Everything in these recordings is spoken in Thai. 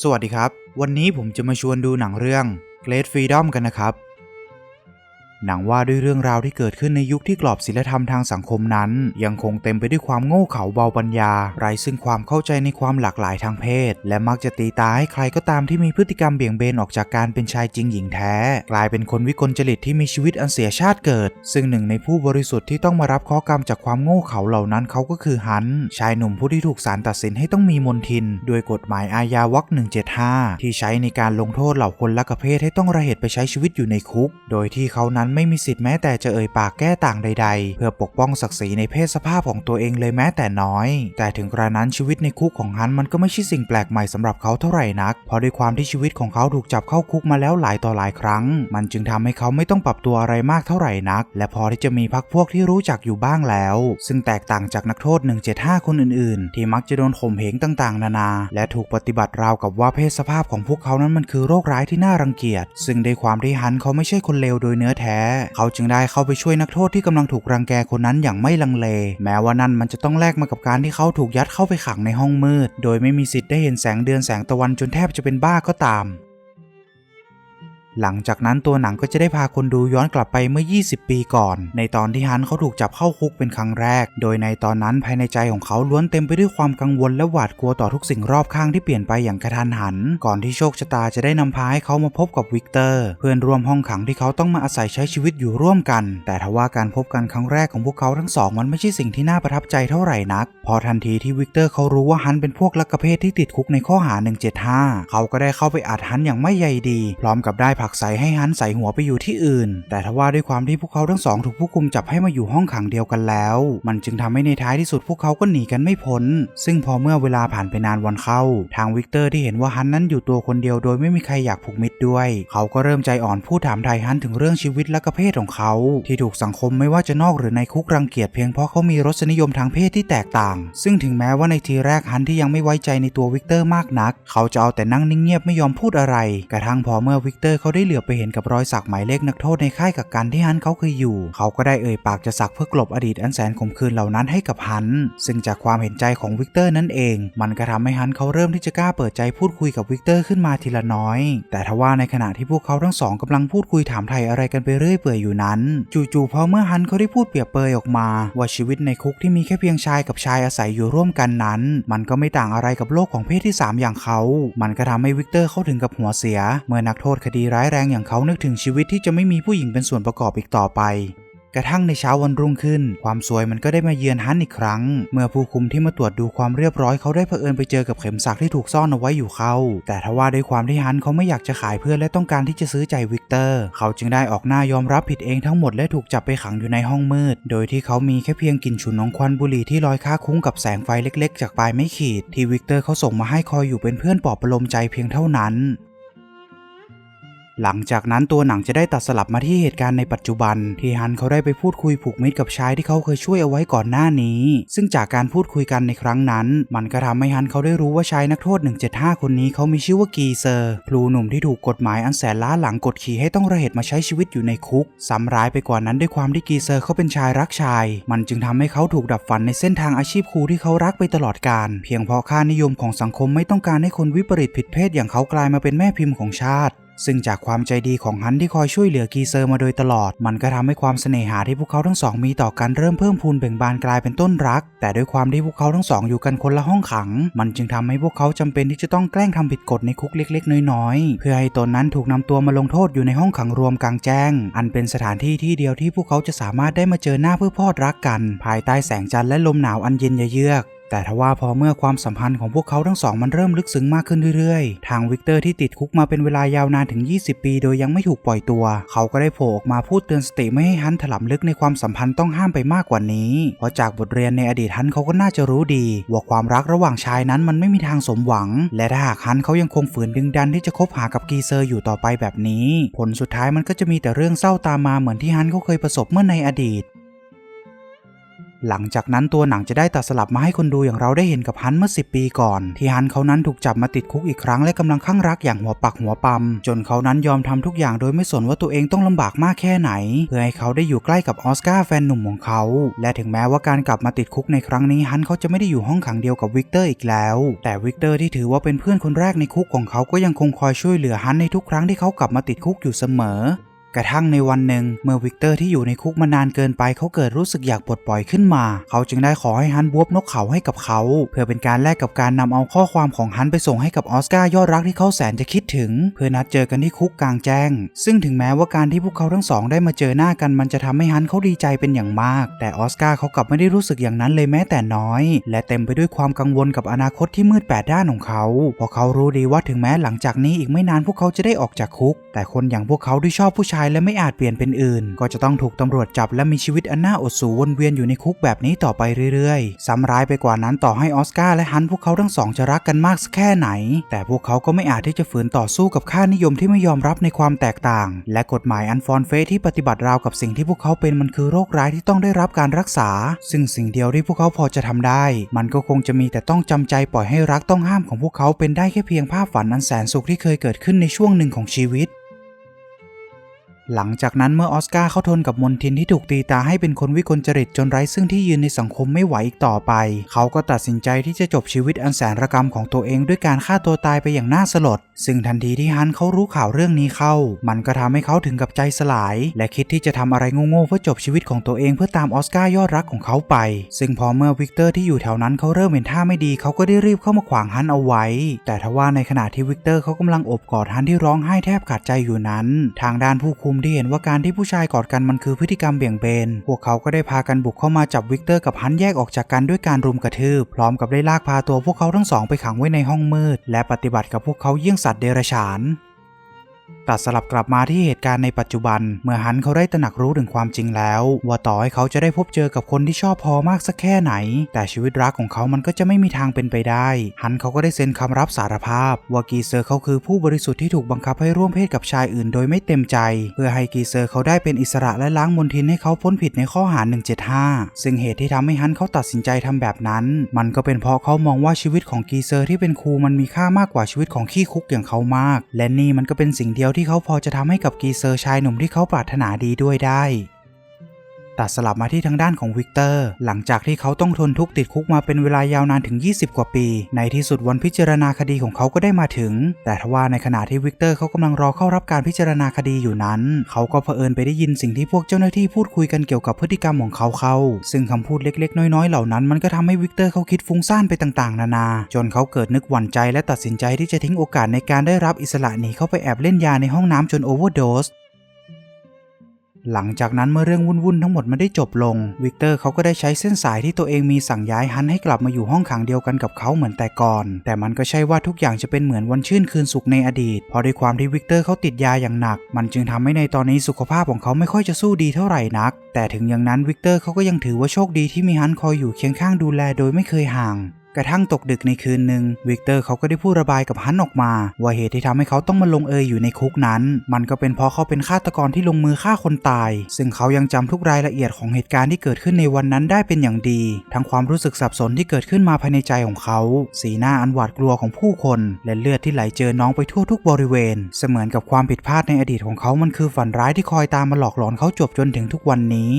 สวัสดีครับ วันนี้ผมจะมาชวนดูหนังเรื่อง Great Freedom กันนะครับ หนังว่าด้วยเรื่องราวที่เกิดขึ้นในยุคที่กรอบศีลธรรมทางสังคมนั้น ยังคงเต็มไปด้วยความโง่เขลาเบาปัญญา ไร้ซึ่งความเข้าใจในความหลากหลายทางเพศ และมักจะตีตาให้ใครก็ตามที่มีพฤติกรรมเบี่ยงเบนออกจากการเป็นชายจริงหญิงแท้ กลายเป็นคนวิกลจริตที่มีชีวิตอันเสียชาติเกิด ซึ่งหนึ่งในผู้บริสุทธิ์ที่ต้องมารับข้อกรรมจากความโง่เขลาเหล่านั้นเขาก็คือฮัน ชายหนุ่มผู้ที่ถูกศาลตัดสินให้ต้องมีมนทิน โดยกฎหมายอาญาวรรค175 ที่ใช้ในการลงโทษเหล่าคนลักเพศให้ต้องระเหตุไปใช้ชีวิตอยู่ในคุก โดยที่เขานั้นไม่มีสิทธิ์แม้แต่จะเอ่ยปากแก้ต่างใด ๆ เพื่อปกป้องศักดิ์ศรีในเพศสภาพของตัวเองเลยแม้แต่น้อย แต่ถึงกระนั้นชีวิตในคุกของฮันมันก็ไม่ใช่สิ่งแปลกใหม่สำหรับเขาเท่าไหร่นัก เพราะด้วยความที่ชีวิตของเขาถูกจับเข้าคุกมาแล้วหลายต่อหลายครั้ง มันจึงทำให้เขาไม่ต้องปรับตัวอะไรมากเท่าไหร่นัก และพอที่จะมีพักพวกที่รู้จักอยู่บ้างแล้ว ซึ่งแตกต่างจากนักโทษ 175 คนอื่นๆ ที่มักจะโดนข่มเหงต่างๆ นานา และถูกปฏิบัติราวกับว่าเพศสภาพของพวกเขานั้นมันคือโรคร้ายที่น่ารังเกียจ ซึ่งด้วยความที่ฮันเขาไม่ใช่คนเลวโดยเนื้อแท้เขาจึงได้เข้าไปช่วยนักโทษที่กำลังถูกรังแกคนนั้นอย่างไม่ลังเล แม้ว่านั่นมันจะต้องแลกมากับการที่เขาถูกยัดเข้าไปขังในห้องมืด โดยไม่มีสิทธิ์ได้เห็นแสงเดือนแสงตะวันจนแทบจะเป็นบ้าก็ตาม หลังจากนั้นตัวหนังก็จะได้พาคนดูย้อนกลับไปเมื่อ 20 ปีก่อน ในตอนที่ฮันเขาถูกจับเข้าคุกเป็นครั้งแรก โดยในตอนนั้นภายในใจของเขาล้วนเต็มไปด้วยความกังวลและหวาดกลัวต่อทุกสิ่งรอบข้างที่เปลี่ยนไปอย่างกระทันหัน ก่อนที่โชคชะตาจะได้นำพาให้เขามาพบกับวิกเตอร์ เพื่อนร่วมห้องขังที่เขาต้องมาอาศัยใช้ชีวิตอยู่ร่วมกัน แต่ทว่าการพบกันครั้งแรกของพวกเขาทั้งสองมันไม่ใช่สิ่งที่น่าประทับใจเท่าไหร่นัก พอทันทีที่วิกเตอร์เขารู้ว่าฮันเป็นพวกลักกะเพศที่ติดคุกในข้อหา 175 เขาก็ได้เข้าไปอัดฮันอย่างไม่ใยดี พร้อมกับได้ผลักใสให้ฮันใส่หัวไปอยู่ที่อื่น แต่ทว่าด้วยความที่พวกเขาทั้งสองถูกผู้คุมจับให้มาอยู่ห้องขังเดียวกันแล้ว มันจึงทำให้ในท้ายที่สุดพวกเขาก็หนีกันไม่พ้น ซึ่งพอเมื่อเวลาผ่านไปนานวันเข้า ทางวิกเตอร์ที่เห็นว่าฮันนั้นอยู่ตัวคนเดียวโดยไม่มีใครอยากผูกมิตรด้วย เขาก็เริ่มใจอ่อนพูดถามไทยฮันถึงเรื่องชีวิตและกเพศของเขา ที่ถูกสังคมไม่ว่าจะนอกหรือในคุกรังเกียจเพียงเพราะเขามีรสนิยมทางเพศที่แตกต่าง ซึ่งถึงแม้ว่าในทีแรกฮันที่ยังไม่ไว้ใจในตัววิกเตอร์มากนัก เขาจะเอาแต่นั่งนิ่งเงียบไม่ยอมพูดอะไร กระทั่งพอเมื่อวิกเตอร์เขาได้เหลือบไปเห็นกับรอยสักหมายเลขนักโทษในค่ายกักกันที่ฮันเขาเคยอยู่ เขาก็ได้เอ่ยปากจะสักเพื่อกลบอดีตอันแสนขมขื่นเหล่านั้นให้กับฮัน ซึ่งจากความเห็นใจของวิกเตอร์นั่นเอง มันก็ทำให้ฮันเขาเริ่มที่จะกล้าเปิดใจพูดคุยกับวิกเตอร์ขึ้นมาทีละน้อย แต่ทว่าในขณะที่พวกเขาทั้งสองกำลังพูดคุยถามไทยอะไรกันไปเรื่อยเปื่อยอยู่นั้น จู่ๆพอเมื่อฮันเขาได้พูดเปรียบเปยออกมา ว่าชีวิตในคุกที่มีแค่เพียงชายกับชายอาศัยอยู่ร่วมกันนั้น มันก็ไม่ต่างอะไรกับโลกของเพศที่สามอย่างเขา มันก็ทำให้วิกเตอร์เข้าถึงกับหัวเสีย เมื่อนักโทษคดีร้ายแรงอย่างเขานึกถึงชีวิตที่จะไม่มีผู้หญิงเป็นส่วนประกอบอีกต่อไป กระทั่งในเช้าวันรุ่งขึ้น ความสวยมันก็ได้มาเยือนฮันอีกครั้ง เมื่อผู้คุมที่มาตรวจดูความเรียบร้อยเขาได้เผอิญไปเจอกับเข็มสักที่ถูกซ่อนเอาไว้อยู่เขา แต่ทว่าด้วยความที่ฮันเขาไม่อยากจะขายเพื่อนและต้องการที่จะซื้อใจวิกเตอร์ เขาจึงได้ออกหน้ายอมรับผิดเองทั้งหมดและถูกจับไปขังอยู่ในห้องมืด โดยที่เขามีแค่เพียงกลิ่นฉุนของควันบุหรี่ที่ลอยค้าคุ้งกับแสงไฟเล็ก ๆ จากปลายไม้ขีดที่วิกเตอร์เขาส่งมาให้คอยอยู่เป็นเพื่อนปลอบประโลมใจเพียงเท่านั้น หลังจากนั้นตัวหนังจะได้ตัดสลับมาที่เหตุการณ์ในปัจจุบัน ที่ฮันเขาได้ไปพูดคุยผูกมิตรกับชายที่เขาเคยช่วยเอาไว้ก่อนหน้านี้ ซึ่งจากการพูดคุยกันในครั้งนั้น มันก็ทำให้ฮันเขาได้รู้ว่าชายนักโทษ 175 คนนี้เขามีชื่อว่ากีเซอร์ครูหนุ่มที่ถูกกฎหมายอันแสนล้าหลังกดขี่ให้ต้องระเหตุมาใช้ชีวิตอยู่ในคุกซ้ำร้ายไปกว่านั้นด้วยความที่กีเซอร์เขาเป็นชายรักชาย มันจึงทำให้เขาถูกดับฝันในเส้นทางอาชีพครูที่เขารักไปตลอดกาลเพียงเพราะค่านิยมของสังคมไม่ต้องการให้คนวิปริตผิดเพศอย่างเขากลายมาเป็นแม่พิมพ์ของชาติ ซึ่งจากความใจดีของฮันที่คอยช่วยเหลือกีเซอร์มาโดยตลอด มันก็ทำให้ความเสน่หาที่พวกเขาทั้งสองมีต่อกันเริ่มเพิ่มพูนเบ่งบานกลายเป็นต้นรัก แต่ด้วยความที่พวกเขาทั้งสองอยู่กันคนละห้องขัง มันจึงทำให้พวกเขาจำเป็นที่จะต้องแกล้งทำผิดกฎในคุกเล็ก ๆ น้อยๆ เพื่อให้ตนนั้นถูกนำตัวมาลงโทษอยู่ในห้องขังรวมกลางแจ้ง อันเป็นสถานที่ที่เดียวที่พวกเขาจะสามารถได้มาเจอหน้าเพื่อพอดรักกัน ภายใต้แสงจันทร์และลมหนาวอันเย็นเยือก แต่ทว่าพอเมื่อความสัมพันธ์ของพวกเขาทั้งสองมันเริ่มลึกซึ้งมากขึ้นเรื่อยๆ ทางวิกเตอร์ที่ติดคุกมาเป็นเวลายาวนานถึง 20 ปี โดยยังไม่ถูกปล่อยตัว เขาก็ได้โผล่ออกมาพูดเตือนสติไม่ให้ฮันถลำลึกในความสัมพันธ์ต้องห้ามไปมากกว่านี้ เพราะจากบทเรียนในอดีตฮันเขาก็น่าจะรู้ดี ว่าความรักระหว่างชายนั้นมันไม่มีทางสมหวัง และถ้าหากฮันเขายังคงฝืนดึงดันที่จะคบหากับกีเซอร์อยู่ต่อไปแบบนี้ ผลสุดท้ายมันก็จะมีแต่เรื่องเศร้าตามมาเหมือนที่ฮันเขาเคยประสบเมื่อในอดีต หลังจากนั้นตัวหนังจะได้ตัดสลับมาให้คนดูอย่างเราได้เห็นกับฮันเมื่อ 10 ปีก่อน ที่ฮันเขานั้นถูกจับมาติดคุกอีกครั้งและกำลังข้างรักอย่างหัวปักหัวปั๊มจนเขานั้นยอมทำทุกอย่างโดยไม่สนว่าตัวเองต้องลำบากมากแค่ไหน เพื่อให้เขาได้อยู่ใกล้กับออสการ์แฟนหนุ่มของเขา และถึงแม้ว่าการกลับมาติดคุกในครั้งนี้ฮันเขาจะไม่ได้อยู่ห้องขังเดียวกับวิกเตอร์อีกแล้ว แต่วิกเตอร์ที่ถือว่าเป็นเพื่อนคนแรกในคุกของเขาก็ยังคงคอยช่วยเหลือฮันในทุกครั้งที่เขากลับมาติดคุกอยู่เสมอ กระทั่งในวันหนึ่งเมื่อวิกเตอร์ที่อยู่ในคุกมานานเกินไปเขาเกิดรู้สึกอยากปลดปล่อยขึ้นมา เขาจึงได้ขอให้ฮันบวบนกเขาให้กับเขา เพื่อเป็นการแลกกับการนำเอาข้อความของฮันไปส่งให้กับออสการ์ยอดรักที่เขาแสนจะคิดถึง เพื่อนัดเจอกันที่คุกกลางแจ้ง ซึ่งถึงแม้ว่าการที่พวกเขาทั้งสองได้มาเจอหน้ากันมันจะทำให้ฮันเขาดีใจเป็นอย่างมาก แต่ออสการ์เขากลับไม่ได้รู้สึกอย่างนั้นเลยแม้แต่น้อย และเต็มไปด้วยความกังวลกับอนาคตที่มืดแปดด้านของเขาเพราะเขารู้ดีว่าถึงแม้หลังจากนี้อีกไม่นานพวกเขาจะได้ออกจากคุก แต่คนอย่างพวกเขาที่ชอบผู้ชายและไม่อาจเปลี่ยนเป็นอื่น ก็จะต้องถูกตำรวจจับและมีชีวิตอันน่าอดสูวนเวียนอยู่ในคุกแบบนี้ต่อไปเรื่อยๆซ้ำร้ายไปกว่านั้นต่อให้ออสการ์และฮันพวกเขาทั้งสองจะรักกันมากสักแค่ไหน แต่พวกเขาก็ไม่อาจที่จะฝืนต่อสู้กับค่านิยมที่ไม่ยอมรับในความแตกต่าง และกฎหมายอันฟอนเฟสที่ปฏิบัติราวกับสิ่งที่พวกเขาเป็นมันคือโรคร้ายที่ต้องได้รับการรักษา ซึ่งสิ่งเดียวที่พวกเขาพอจะทำได้ มันก็คงจะมีแต่ต้องจำใจปล่อยให้รักต้องห้ามของพวกเขาเป็นได้แค่เพียงภาพฝันอันแสนสุขที่เคยเกิดขึ้นในช่วงหนึ่งของชีวิต หลังจากนั้นเมื่อออสการ์เขาทนกับมนทินที่ถูกตีตาให้เป็นคนวิกลจริตจนไร้ซึ่งที่ยืนในสังคมไม่ไหวอีกต่อไป เขาก็ตัดสินใจที่จะจบชีวิตอันแสนระกำของตัวเองด้วยการฆ่าตัวตายไปอย่างน่าสลด ซึ่งทันทีที่ฮันเขารู้ข่าวเรื่องนี้เข้า มันก็ทำให้เขาถึงกับใจสลาย และคิดที่จะทำอะไรโง่ๆเพื่อจบชีวิตของตัวเองเพื่อตามออสการ์ยอดรักของเขาไป ซึ่งพอเมื่อวิกเตอร์ที่อยู่แถวนั้นเขาเริ่มเห็นท่าไม่ดีเขาก็ได้รีบเข้ามาขวางฮันเอาไว้ แต่ทว่าในขณะที่วิกเตอร์เขากำลังโอบกอดฮันที่ร้องไห้แทบขาดใจอยู่นั้น ทางด้านผู้คุมที่เห็นว่าการที่ผู้ชายกอดกันมันคือพฤติกรรมเบี่ยงเบน พวกเขาก็ได้พากันบุกเข้ามาจับวิกเตอร์กับฮันแยกออกจากกันด้วยการรุมกระทืบ พร้อมกับได้ลากพาตัวพวกเขาทั้งสองไปขังไว้ในห้องมืด และปฏิบัติกับพวกเขาเยี่ยงสัตว์เดรัจฉานตัดสลับกลับมาที่เหตุการณ์ในปัจจุบัน เมื่อฮันเขาได้ตระหนักรู้ถึงความจริงแล้ว ว่าต่อให้เขาจะได้พบเจอกับคนที่ชอบพอมากสักแค่ไหน แต่ชีวิตรักของเขามันก็จะไม่มีทางเป็นไปได้ ฮันเขาก็ได้เซ็นคำรับสารภาพ ว่ากีเซอร์เขาคือผู้บริสุทธิ์ที่ถูกบังคับให้ร่วมเพศกับชายอื่นโดยไม่เต็มใจ เพื่อให้กีเซอร์เขาได้เป็นอิสระและล้างมลทินให้เขาพ้นผิดในข้อหา 175 ซึ่งเหตุที่ทำให้ฮันเขาตัดสินใจทำแบบนั้น มันก็เป็นเพราะเขามองว่าชีวิตของกีเซอร์ที่เป็นครูมันมีค่ามากกว่าชีวิตของขี้คุกอย่างเขามาก และนี่มันก็เป็นสิ่งเดียวที่เขาพอจะทำให้กับกีเซอร์ชายหนุ่มที่เขาปรารถนาดีด้วยได้ ตัดสลับมาที่ทางด้านของวิกเตอร์ หลังจากที่เขาต้องทนทุกข์ติดคุกมาเป็นเวลายาวนานถึง 20 กว่าปี ในที่สุดวันพิจารณาคดีของเขาก็ได้มาถึง แต่ทว่าในขณะที่วิกเตอร์เขากำลังรอเข้ารับการพิจารณาคดีอยู่นั้น เขาก็เผอิญไปได้ยินสิ่งที่พวกเจ้าหน้าที่พูดคุยกันเกี่ยวกับพฤติกรรมของเขาเข้า ซึ่งคำพูดเล็ก ๆ น้อยๆ เหล่านั้นมันก็ทำให้วิกเตอร์เขาคิดฟุ้งซ่านไปต่างๆ นานา จนเขาเกิดนึกหวั่นใจและตัดสินใจที่จะทิ้งโอกาสในการได้รับอิสระหนีเข้าไปแอบเล่นยาในห้องน้ำจนโอเวอร์โดส หลังจากนั้นเมื่อเรื่องวุ่นๆทั้งหมดมันได้จบลง วิกเตอร์เขาก็ได้ใช้เส้นสายที่ตัวเองมีสั่งย้ายฮันให้กลับมาอยู่ห้องขังเดียวกันกับเขาเหมือนแต่ก่อน แต่มันก็ใช่ว่าทุกอย่างจะเป็นเหมือนวันชื่นคืนสุขในอดีต เพราะด้วยความที่วิกเตอร์เขาติดยาอย่างหนัก มันจึงทำให้ในตอนนี้สุขภาพของเขาไม่ค่อยจะสู้ดีเท่าไหร่นัก แต่ถึงอย่างนั้นวิกเตอร์เขาก็ยังถือว่าโชคดีที่มีฮันคอยอยู่เคียงข้างดูแลโดยไม่เคยห่าง กระทั่งตกดึกในคืนหนึ่งวิกเตอร์เขาก็ได้พูดระบายกับฮันออกมา ว่าเหตุที่ทำให้เขาต้องมาลงเอยอยู่ในคุกนั้น มันก็เป็นเพราะเขาเป็นฆาตกรที่ลงมือฆ่าคนตาย ซึ่งเขายังจำทุกรายละเอียดของเหตุการณ์ที่เกิดขึ้นในวันนั้นได้เป็นอย่างดี ทั้งความรู้สึกสับสนที่เกิดขึ้นมาภายในใจของเขา สีหน้าอันหวาดกลัวของผู้คน และเลือดที่ไหลเจอน้องไปทั่วทุกบริเวณ เสมือนกับความผิดพลาดในอดีตของเขามันคือฝันร้ายที่คอยตามมาหลอกหลอนเขาจบจนถึงทุกวันนี้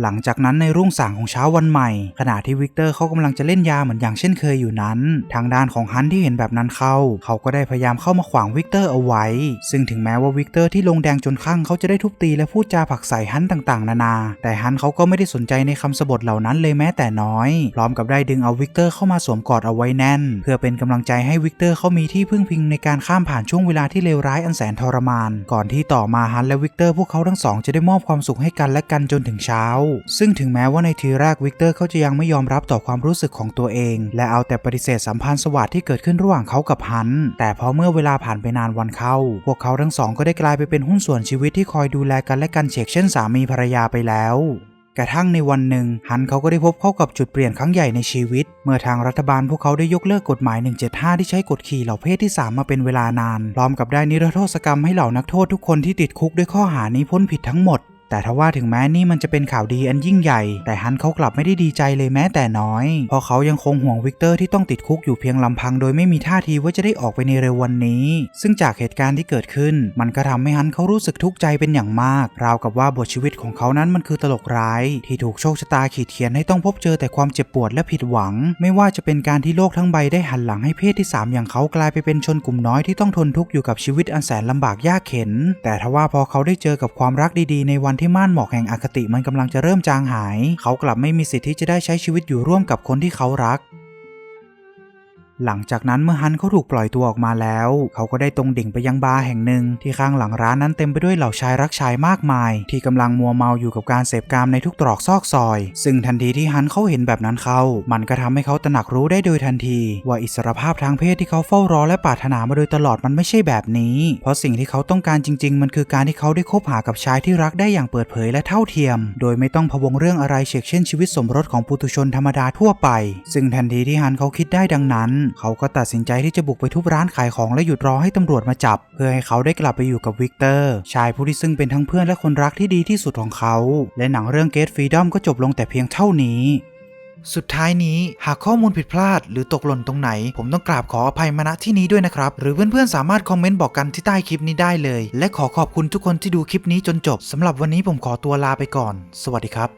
หลังจากนั้นในรุ่งสางของเช้าวันใหม่ ขณะที่วิกเตอร์เขากำลังจะเล่นยาเหมือนอย่างเช่นเคยอยู่นั้น ทางด้านของฮันที่เห็นแบบนั้นเข้า เขาก็ได้พยายามเข้ามาขวางวิกเตอร์เอาไว้ ซึ่งถึงแม้ว่าวิกเตอร์ที่ลงแดงจนข้างเขาจะได้ทุบตีและพูดจาผักใส่ฮันต่างๆ นานา แต่ฮันเขาก็ไม่ได้สนใจในคำสบทเหล่านั้นเลยแม้แต่น้อย พร้อมกับได้ดึงเอาวิกเตอร์เข้ามาสวมกอดเอาไว้แน่น เพื่อเป็นกำลังใจให้วิกเตอร์เขามีที่พึ่งพิงในการข้ามผ่านช่วงเวลาที่เลวร้ายอันแสนทรมาน ก่อนที่ต่อมาฮันและวิกเตอร์พวกเขาทั้งสองจะได้มอบความสุขให้กันและกันจนถึงเช้าซึ่งถึงแม้ว่าในทีแรกวิกเตอร์เขาจะยังไม่ยอมรับต่อความรู้สึกของตัวเอง และเอาแต่ปฏิเสธสัมพันธ์สวัสดิ์ที่เกิดขึ้นระหว่างเขากับฮัน แต่พอเมื่อเวลาผ่านไปนานวันเข้า พวกเขาทั้งสองก็ได้กลายไปเป็นหุ้นส่วนชีวิตที่คอยดูแลกันและกันเชกเช่นสามีภรรยาไปแล้วกระทั่งในวันหนึ่งฮันเขาก็ได้พบเข้ากับจุดเปลี่ยนครั้งใหญ่ในชีวิต เมื่อทางรัฐบาลพวกเขาได้ยกเลิกกฎหมาย 175 ที่ใช้กดขี่เหล่าเพศที่ 3 มาเป็นเวลานาน พร้อมกับได้นิรโทษกรรมให้เหล่านักโทษทุกคนที่ติดคุกด้วยข้อหานี้พ้นผิดทั้งหมด แต่ทว่าถึงแม้นี่มันจะเป็นข่าวดีอันยิ่งใหญ่ แต่ฮันเขากลับไม่ได้ดีใจเลยแม้แต่น้อย เพราะเขายังคงห่วงวิกเตอร์ที่ต้องติดคุกอยู่เพียงลำพังโดยไม่มีท่าทีว่าจะได้ออกไปในเร็ววันนี้ ซึ่งจากเหตุการณ์ที่เกิดขึ้น มันก็ทำให้ฮันเขารู้สึกทุกข์ใจเป็นอย่างมาก ราวกับว่าบทชีวิตของเขานั้นมันคือตลกร้าย ที่ถูกโชคชะตาขีดเขียนให้ต้องพบเจอแต่ความเจ็บปวดและผิดหวัง ไม่ว่าจะเป็นการที่โลกทั้งใบได้หันหลังให้เพศที่สามอย่างเขากลายไปเป็นชนกลุ่มน้อยที่ต้องทนทุกข์อยู่กับชีวิตอันแสนลำบากยากเข็น แต่ทว่าพอเขาได้เจอกับความรักดีๆ ในวันที่ม่านหมอกแห่งอคติมันกำลังจะเริ่มจางหาย เขากลับไม่มีสิทธิ์ที่จะได้ใช้ชีวิตอยู่ร่วมกับคนที่เขารัก หลังจากนั้นเมื่อฮันเขาถูกปล่อยตัวออกมาแล้ว เขาก็ได้ตรงดิ่งไปยังบาร์แห่งหนึ่ง ที่ข้างหลังร้านนั้นเต็มไปด้วยเหล่าชายรักชายมากมาย ที่กำลังมัวเมาอยู่กับการเสพกามในทุกตรอกซอกซอย ซึ่งทันทีที่ฮันเขาเห็นแบบนั้นเขา มันก็ทำให้เขาตระหนักรู้ได้โดยทันที ว่าอิสรภาพทางเพศที่เขาเฝ้ารอและปรารถนามาโดยตลอดมันไม่ใช่แบบนี้ เพราะสิ่งที่เขาต้องการจริง ๆ มันคือการที่เขาได้คบหากับชายที่รักได้อย่างเปิดเผยและเท่าเทียม โดยไม่ต้องพะวงเรื่องอะไรเชกเช่นชีวิตสมรสของปุถุชนธรรมดาทั่วไป ซึ่งทันทีที่ฮันเขาคิดได้ดังนั้นเขาก็ตัดสินใจที่จะบุกไปทุบร้านขายของและหยุดรอให้ตำรวจมาจับ เพื่อให้เขาได้กลับไปอยู่กับวิกเตอร์ ชายผู้ที่ซึ่งเป็นทั้งเพื่อนและคนรักที่ดีที่สุดของเขา และหนังเรื่องเกตฟรีดอมก็จบลงแต่เพียงเท่านี้สุดท้ายนี้หากข้อมูลผิดพลาด หรือตกหล่นตรงไหน ผมต้องกราบขออภัยมาณที่นี้ด้วยนะครับ หรือเพื่อนๆ สามารถคอมเมนต์บอกกันที่ใต้คลิปนี้ได้เลย และขอขอบคุณทุกคนที่ดูคลิปนี้จนจบสำหรับวันนี้ผมขอตัวลาไปก่อน สวัสดีครับ